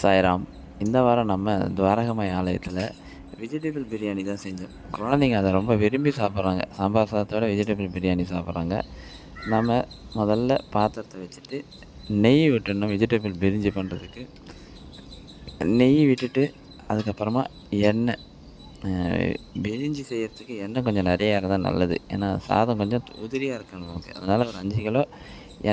சாய்ராம் இந்த வாரம் நம்ம துவாரகமாய் ஆலயத்தில் வெஜிடபிள் பிரியாணி தான் செஞ்சோம். குழந்தைங்க அதை ரொம்ப விரும்பி சாப்பிட்றாங்க. சாம்பார் சாதத்தோட வெஜிடபிள் பிரியாணி சாப்பிட்றாங்க. நம்ம முதல்ல பாத்திரத்தை வச்சுட்டு நெய் விட்டுணும் வெஜிடபிள் பிரிஞ்சு பண்ணுறதுக்கு நெய் விட்டுட்டு அதுக்கப்புறமா எண்ணெய் பிரிஞ்சு செய்கிறதுக்கு எண்ணெய் கொஞ்சம் நிறையா இருந்தால் நல்லது. ஏன்னா சாதம் கொஞ்சம் உதிரியாக இருக்கணும் நமக்கு. அதனால் ஒரு அஞ்சு கிலோ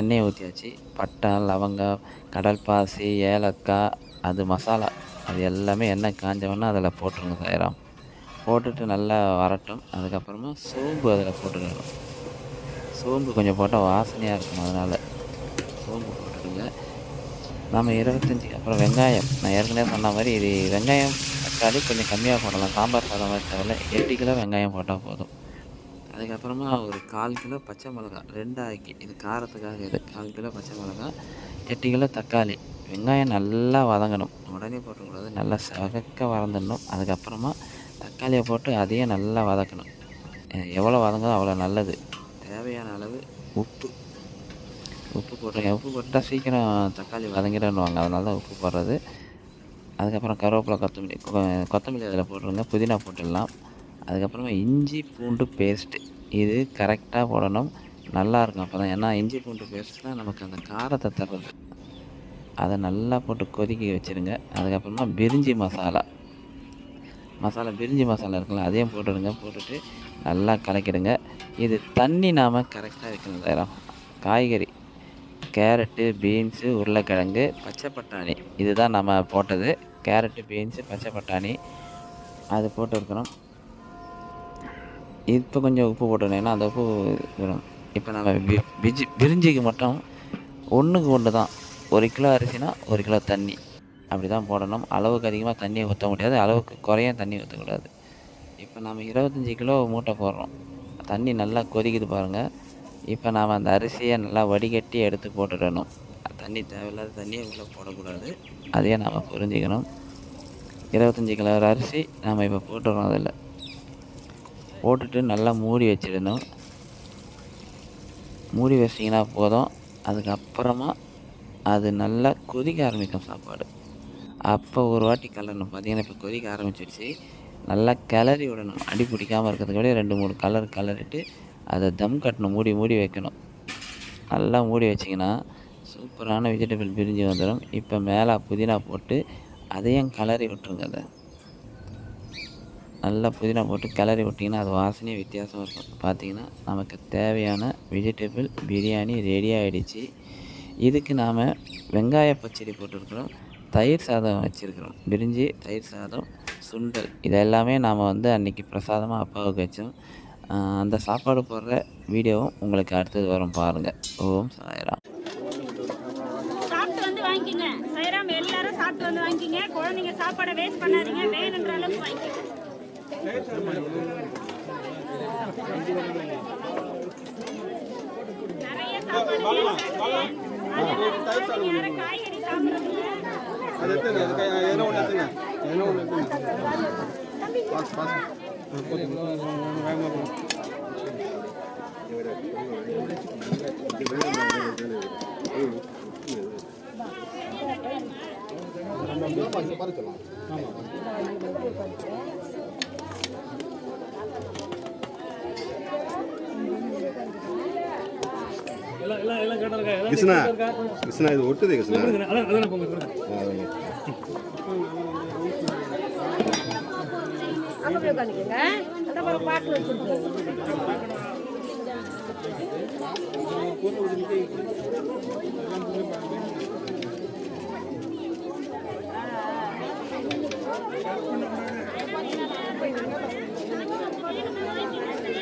எண்ணெயை ஊற்றியாச்சு பட்டை லவங்கம் கடல்பாசி ஏலக்காய் அது மசாலா அது எல்லாமே எண்ணெய் காஞ்சவொன்னே அதில் போட்டுருங்க சாயிரம் போட்டுட்டு நல்லா வரட்டும். அதுக்கப்புறமா சோம்பு அதில் போட்டுக்கணும் சோம்பு கொஞ்சம் போட்டால் வாசனையாக இருக்கும் அதனால். சோம்பு போட்டுடுங்க நம்ம இருபத்தஞ்சி அப்புறம் வெங்காயம். நான் ஏற்கனவே சொன்ன மாதிரி இது வெங்காயம் தக்காளி கொஞ்சம் கம்மியாக போடலாம். சாம்பார் சாதம் மாதிரி தேவையில்ல. எட்டு கிலோ வெங்காயம் போட்டால் போதும். அதுக்கப்புறமா ஒரு கால் கிலோ பச்சை மிளகா ரெண்டாக்கி. இது காரத்துக்காக இது. கால் கிலோ பச்சை மிளகா எட்டு கிலோ தக்காளி. வெங்காயம் நல்லா வதங்கணும். உடனே போட்டக்கூடாது நல்லா சகக்க வதந்துடணும். அதுக்கப்புறமா தக்காளியை போட்டு அதையும் நல்லா வதக்கணும். எவ்வளோ வதங்குதோ அவ்வளோ நல்லது. தேவையான அளவு உப்பு. உப்பு போட்டுருங்க உப்பு போட்டால் சீக்கிரம் தக்காளி வதங்கிடணுவாங்க அதனால தான் உப்பு போடுறது. அதுக்கப்புறம் கருவேப்பிலை கொத்தமல்லி கொ- கொத்தமல்லி அதில் போட்டுருங்க. புதினா போட்டுடலாம். அதுக்கப்புறமா இஞ்சி பூண்டு பேஸ்ட்டு இது கரெக்டாக போடணும். நல்லாயிருக்கும் அப்போ தான் ஏன்னா இஞ்சி பூண்டு பேஸ்ட் தான் நமக்கு அந்த காரத்தை தர்றது அதை நல்லா போட்டு கொதிக்க வச்சுருங்க. அதுக்கப்புறமா பிரிஞ்சி மசாலா. மசாலா பிரிஞ்சி மசாலா இருக்குல்ல அதையும் போட்டுடுங்க. போட்டுட்டு நல்லா கலக்கிடுங்க. இது தண்ணி நாம் கரெக்டாக வைக்கணும் நேரம் காய்கறி கேரட்டு பீன்ஸு உருளைக்கிழங்கு பச்சை பட்டாணி. இதுதான் நம்ம போட்டது. கேரட்டு பீன்ஸு பச்சை பட்டாணி. அது போட்டு இருக்கிறோம் இப்போ கொஞ்சம் உப்பு போட்டுருந்தேன்னா அந்த உப்பு வரும் இப்போ நம்ம பிரிஞ்சிக்கு மட்டும் ஒன்றுக்கு ஒன்று தான் ஒரு கிலோ அரிசினா ஒரு கிலோ தண்ணி. அப்படி தான் போடணும். அளவுக்கு அதிகமாக தண்ணியை ஊற்ற முடியாது. அளவுக்கு குறைய தண்ணி ஊற்றக்கூடாது இப்போ நம்ம இருபத்தஞ்சி கிலோ மூட்டை போடுறோம். தண்ணி நல்லா கொதிக்குது பாருங்கள் இப்போ நாம் அந்த அரிசியை நல்லா வடிகட்டி எடுத்து போட்டுடணும். தண்ணி தேவையில்லாத தண்ணியை உள்ளே போடக்கூடாது. அதையே நாம் புரிஞ்சுக்கணும். இருபத்தஞ்சி கிலோ அரிசி நாம் இப்போ போட்டுடுறோம் அதில். போட்டுட்டு நல்லா மூடி வச்சிடணும். மூடி வச்சிங்கன்னா போதும். அதுக்கப்புறமா அது நல்லா கொதிக்க ஆரம்பிக்கும் சாப்பாடு. அப்போ ஒரு வாட்டி கலரணும் பார்த்தீங்கன்னா இப்போ கொதிக்க ஆரம்பிச்சிடுச்சு. நல்லா கிளறி விடணும். அடி பிடிக்காமல் இருக்கிறதுக்கு விட ரெண்டு மூணு கலர் கலரிட்டு அதை தம் கட்டணும். மூடி மூடி வைக்கணும். நல்லா மூடி வச்சிங்கன்னா சூப்பரான வெஜிடபிள் பிரிஞ்சு வந்துடும் இப்போ மேலே புதினா போட்டு அதையும் கிளறி விட்டுருங்க அதை. நல்லா புதினா போட்டு கிளறி விட்டிங்கன்னா அது வாசனையே வித்தியாசம் இருக்கும். பார்த்தீங்கன்னா நமக்கு தேவையான வெஜிடபிள் பிரியாணி ரெடி ஆகிடுச்சு இதுக்கு நாம் வெங்காய பச்சடி போட்டிருக்கிறோம். தயிர் சாதம் வச்சுருக்கிறோம். பிரிஞ்சி தயிர் சாதம் சுண்டல். இதெல்லாமே நாம் வந்து அன்றைக்கி பிரசாதமாக அப்பாவுக்கு வச்சோம். அந்த சாப்பாடு போடுற வீடியோவும் உங்களுக்கு அடுத்தது வரும் பாருங்கள் ஓம் சாய்ராம். சாப்பிட்டு வந்து எல்லாரும் சாப்பிட்டு வந்து குழந்தைங்க சாப்பாடை வேஸ்ட் பண்ணாதீங்க. வேணுன்ற அளவுக்கு வாங்கிக்கோங்க. நிறைய சாப்பாடு waste ஆகுது. அது எத்தனை ஒன்று ஒன்று பாஸ் பாஸ் கிருஷ்ணா கிருஷ்ணா இது ஒட்டுது கிருஷ்ணா.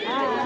ஆ,